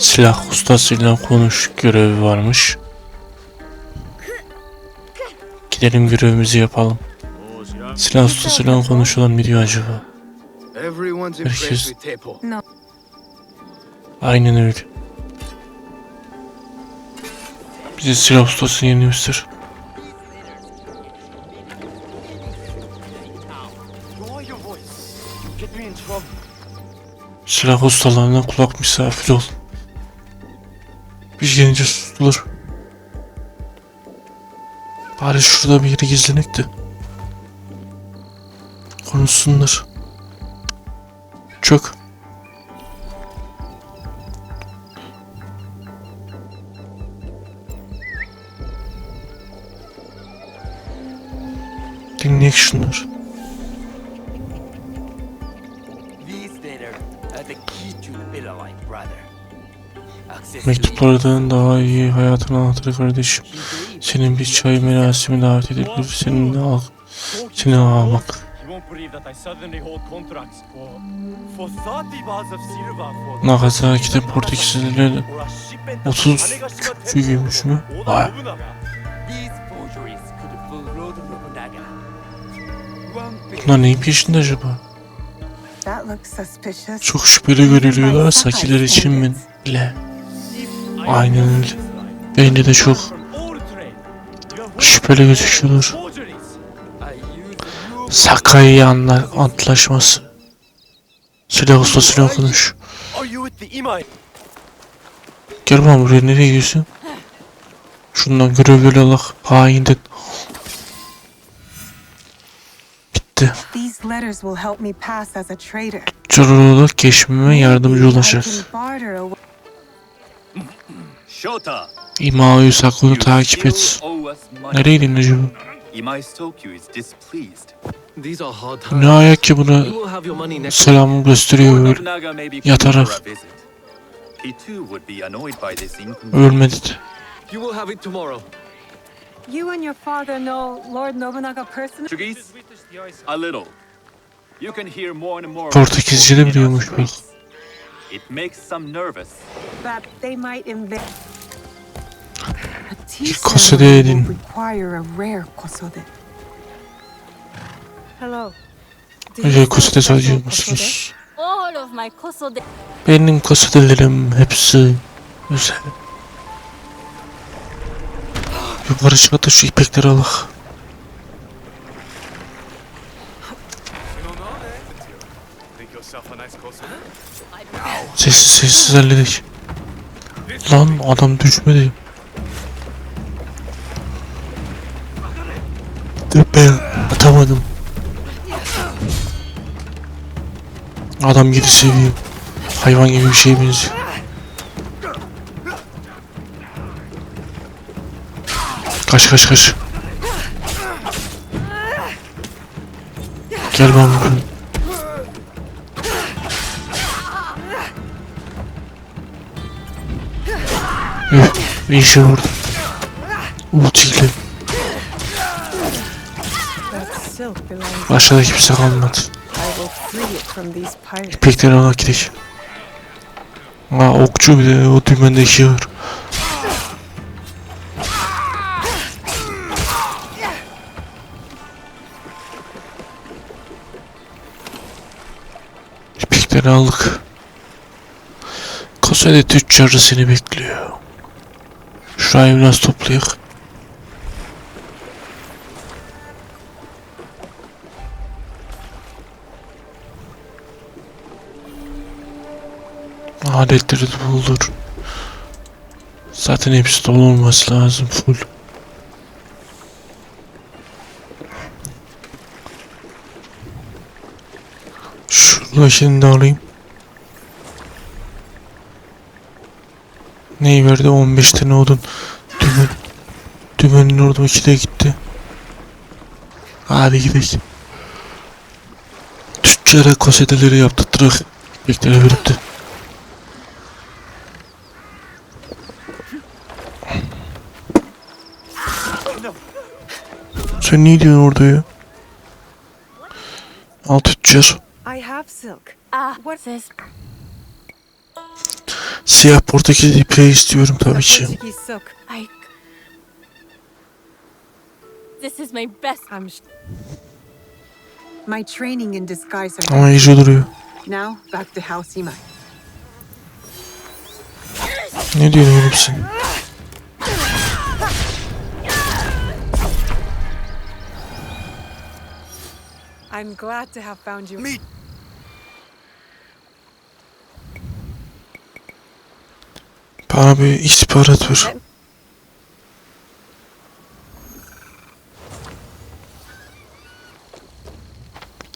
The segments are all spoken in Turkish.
Silah ustasıyla konuş görevi varmış. Gidelim görevimizi yapalım. Silah ustasıyla konuşulan diyor acaba? Herkes-. Aynen öyle. Bize silah ustasını yeni göster. Silah ustalarına kulak misafir ol. Bir gelince susturulur. Bari şurada bir yere gizlenek de. Konuşsunlar. Çok. Dinleyek şunları. Mektuplardan daha iyi hayatın anahtarı kardeşim. Senin bir çay merasimi davet edilir. Seninle al. Seni almak. You won't believe that I suddenly hold contracts for for 30 bars of silver for Nagasaki'de Portekizlilerle or a shipment 30 küçüğüymüş mü? Vay. Bunlar neyin peşinde acaba? Çok şüpheli görülüyorlar. Sakiler için mi? Le. Aynen öyle. Bence de çok şüpheli new Sakai anla antlaşması. Silah the Imai? Gel bana buraya nereye gidiyorsun? Şundan görevleri Allah hainden. Bitti. These letters will help me pass as a traitor. Çorulu olarak geçmeme yardımcı olacak. İmao'yu Saku'nu you takip et. money. Nereydin acaba? Ne ayak ki buna selamı gösteriyor Yatarak. Ölmedi de. You will have it tomorrow. You and your father know Lord Nobunaga personally? Portuguese? A little. You can hear more and more. Portekizce de biliyormuş bak. It makes some nervous. That they might invade. Öyle sell kosede special sadece musunuz? All of my kosode Benim kosedelerim hepsi güzel. Yukarı çıkart da şu ipekleri al. Sessiz sessiz halledik. Lan adam düşmedi. Ben atamadım. Adam gidi seviyor. Hayvan gibi bir şey benziyor. Kaç kaç kaç. Gel ben. Üh, bir işe vurdu. Ultiyle. Başka kimse kalmadı. These pirates. İpekleri ala gidelim. Ha okçu bir de o dümende işi var. İpekleri aldık. Kasede tüccarı seni bekliyor. Şurayı biraz toplayak. Aletleri de bulur. Zaten hepsi dolu olması lazım full. Şuradakini de alayım. Neyi verdi? 15 tane odun. Dümen. Dümenin oradaki de gitti. Hadi gidelim. Tüccara kosedeleri yaptırttırak. Beklere verip de. Sen ne diyorsun orada ya? Al tüccar. I have silk. Ah, Siyah Portekiz ipeği istiyorum tabii ki. This is my best. Training in disguise. are- Ama iyice duruyor. Now back to House Imai. Ne diyorsun oğlum sen? I'm glad to have found you. Bana bir istihbarat ver.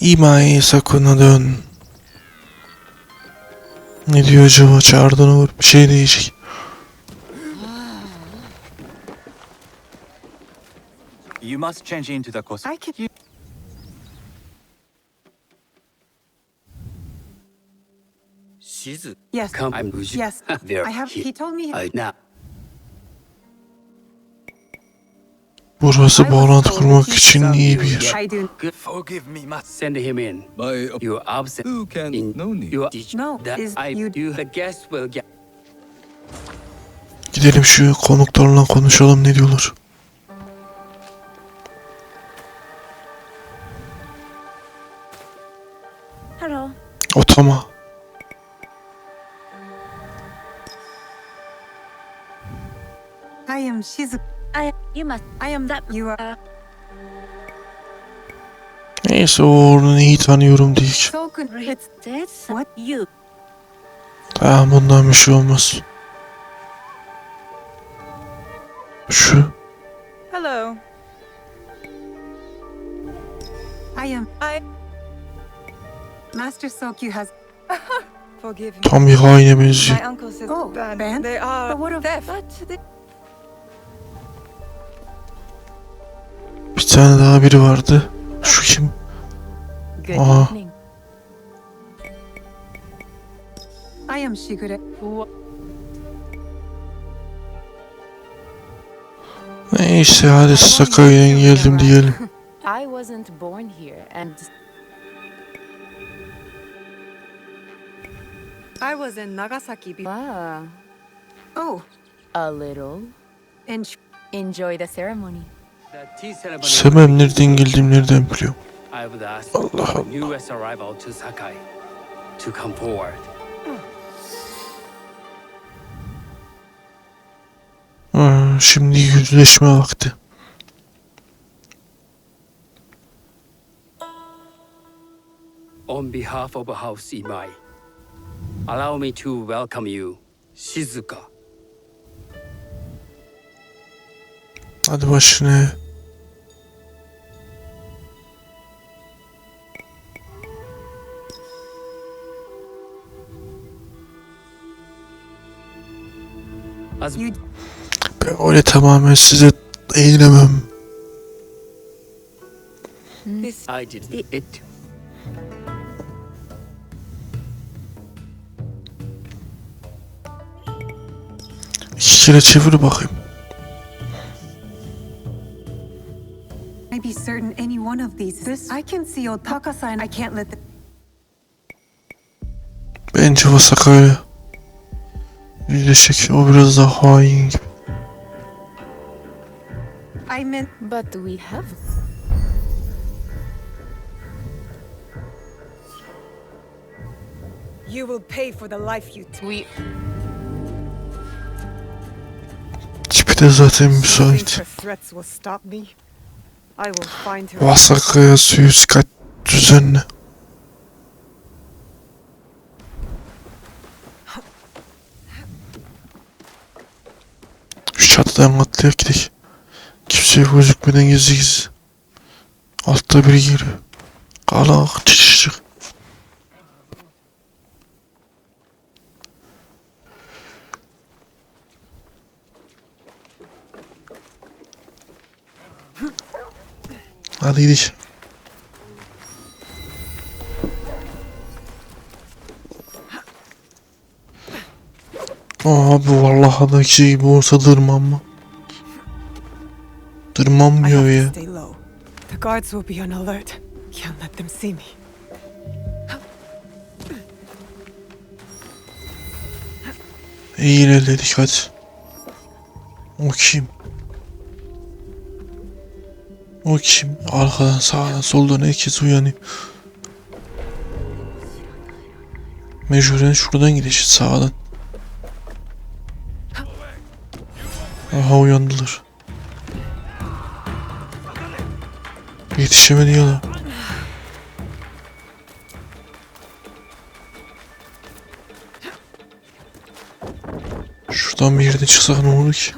İmai sakına dön. Ne diyor acaba? Çağırdan olur. Bir şey diyecek. You must change into the costume. I can. Shizu. Yes. Come, I'm Uji. Yes. There. I have. He told me. I now. Burası bağlantı kurmak için iyi you. bir yer. I do. Good. Forgive me, must send him in. By You absent. who can In no need. your No, that is I you- you the guest will get. Gidelim şu konuklarla konuşalım ne diyorlar. Hello. Otama. I am Shizu. I. You must. I am that. You are. Neyse o iyi tanıyorum good. It's This. What? You. Tamam bundan bir şey olmaz. Şu. Hello. I am. I Master Sokyu has. forgive me. Tam bir haine benziyor. My uncle says Oh. Ben? They are But what of- deaf. Tane daha biri vardı. Şu kim? I am Shigure. Neyse hadi Sakai'den geldim diyelim. I wasn't born here, and I was in Nagasaki ah, Oh, a little. and Enjoy the ceremony. Ceremony. Semem nereden geldim nereden biliyorum. Allah Allah. şimdi yüzleşme vakti. On behalf of House Imai, allow me to welcome you, Shizuka. Hadi you. Ben öyle tamamen size eğilemem. İki kere çevir bakayım. These. This I can see Otaka and I can't let the. Bence o Sakai'yle yüzleşecek. O biraz daha hain gibi. I meant. But we have. you will pay for the life you took. We. Tipi de zaten müsait. threats will stop me? I will find her. Vasakaya suikast düzenle. Şu çatıdan atlayak gidelim. Kimseye gözükmeden gizli gizli. Altta biri geliyor. Kalak Hadi gidelim. Abi vallahi da şey gibi olsa tırmanma. I Tırmanmıyor ya. The guards will be on alert. Can't let them see me. İyi ilerledik hadi. O kim? O kim? Arkadan sağdan soldan herkes uyanıyor. Mecburen şuradan gideceğiz sağdan. Aha uyandılar. Yetişemedi ya da. Şuradan bir yerden çıksak ne olur ki?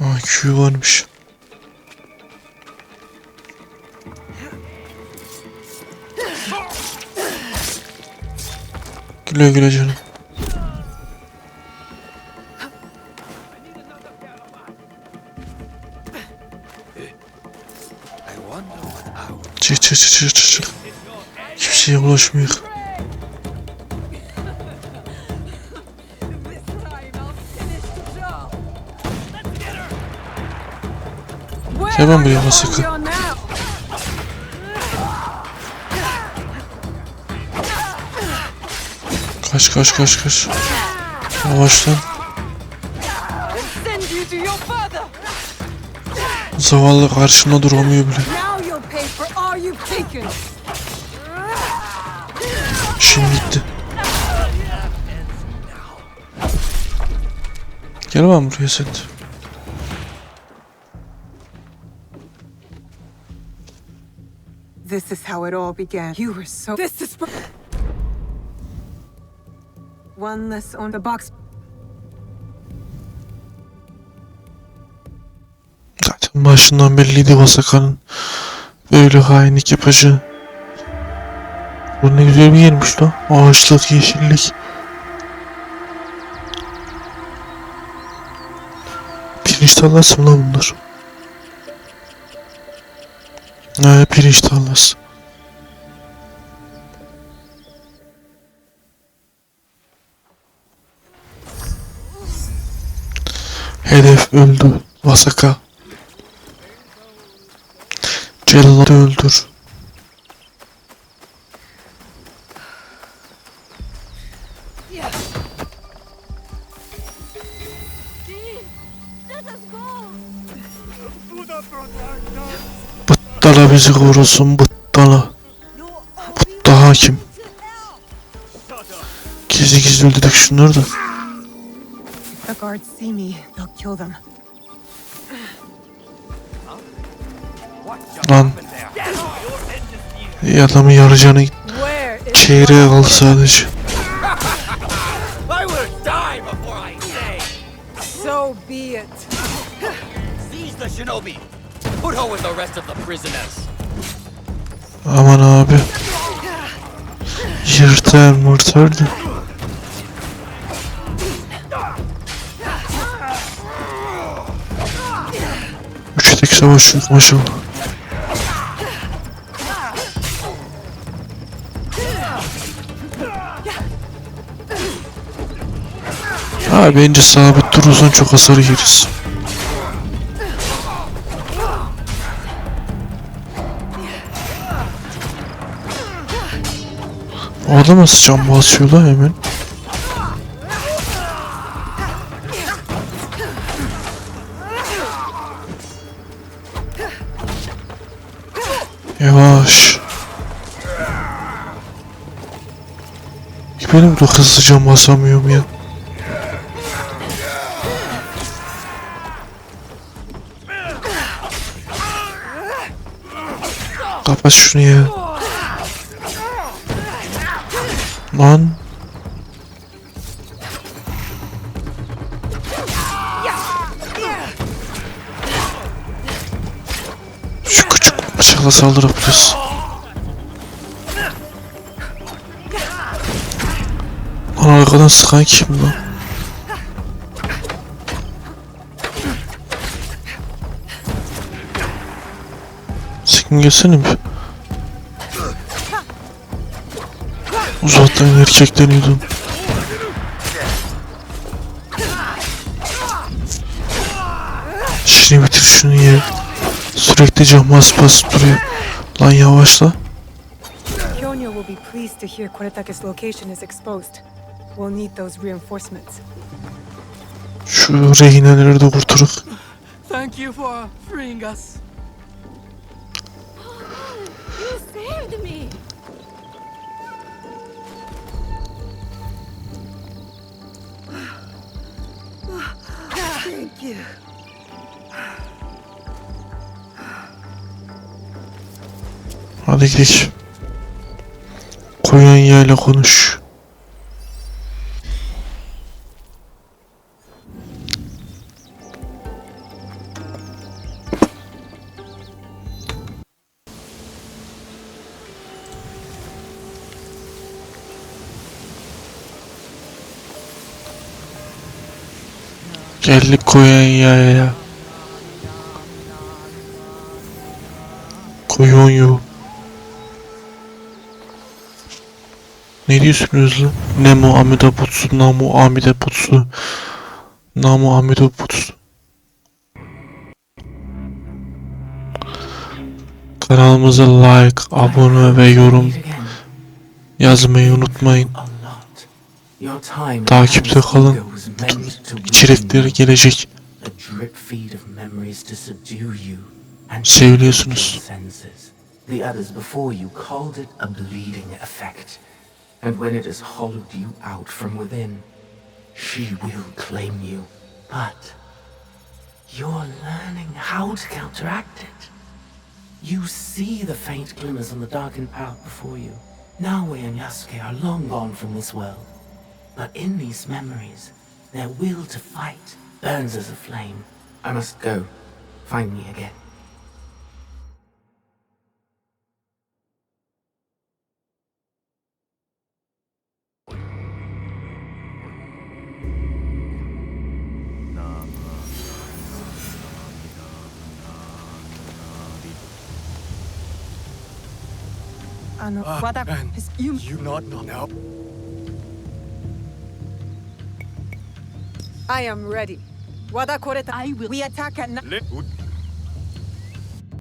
Aa Q varmış. Güle güle canım. Çık çık çık çık çık çık. Kimseye ulaşmıyor. Gel ben buraya sakın. Kaç kaç kaç kaç. Yavaş lan. Zavallı karşında duramıyor bile. İşim bitti. Gel lan buraya sen. This is how it all began. You were so. This is One less on the box. Zaten başından belliydi Vasakan'ın böyle hainlik yapacağı. Bu ne güzel bir yermiş lan. Ağaçlık, yeşillik. Pirinç tarlası mı lan bunlar? He pirinç tarlası. Hedef öldü. Vasaka. Celladı öldür. Bıttala bizi korusun bıttala. Bıtta hakim. Gizli gizli öldürdük şunları da. Guards see me, they'll kill them. Lan. İyi where is çeyreğe kaldı sadece. I will die before I say. so be it. Seize the shinobi. Put her with the rest of the prisoners. Aman abi. Yırtar mırtar tek savaşıyoruz maşallah. Ha bence sabit durursan çok hasar yeriz. O adam nasıl can basıyor lan hemen? Benim de hızlı can basamıyorum ya. Kapat şunu ya. Lan. Şu küçük bıçakla saldırabiliriz. Arkadan sıkan kim lan? Sen gelsene bir. Uzaktan erkekleniyordum. Şimdi bitir şunu ya. Sürekli cam bas bas duruyor. Lan yavaşla. Kyonyo will be pleased to hear Kuretake's location is exposed. We'll need those reinforcements. Şu rehineleri de kurtarık. Thank you for freeing us. You saved me! Thank you. Hadi gidelim. Koyonya ile konuş. Geldik Konya'ya. Koyonyu. Ne diyorsunuz lan? Nemo Amida Butsu, Namu Amida Butsu. Namu Amida Butsu. Kanalımıza like, abone ve yorum yazmayı unutmayın. Takipte kalın. İçerikleri gelecek. Seviliyorsunuz. The others before you called it a bleeding effect. And when it has hollowed you out from within, she will claim you. But you're learning how to counteract it. You see the faint glimmers on the darkened path before you. Nawe and Yasuke are long gone from this world. But in these memories, their will to fight burns as a flame. I must go. Find me again. Ano, Ah, man. you, You not know I am ready. Wada koreta. I will. We attack at night. Let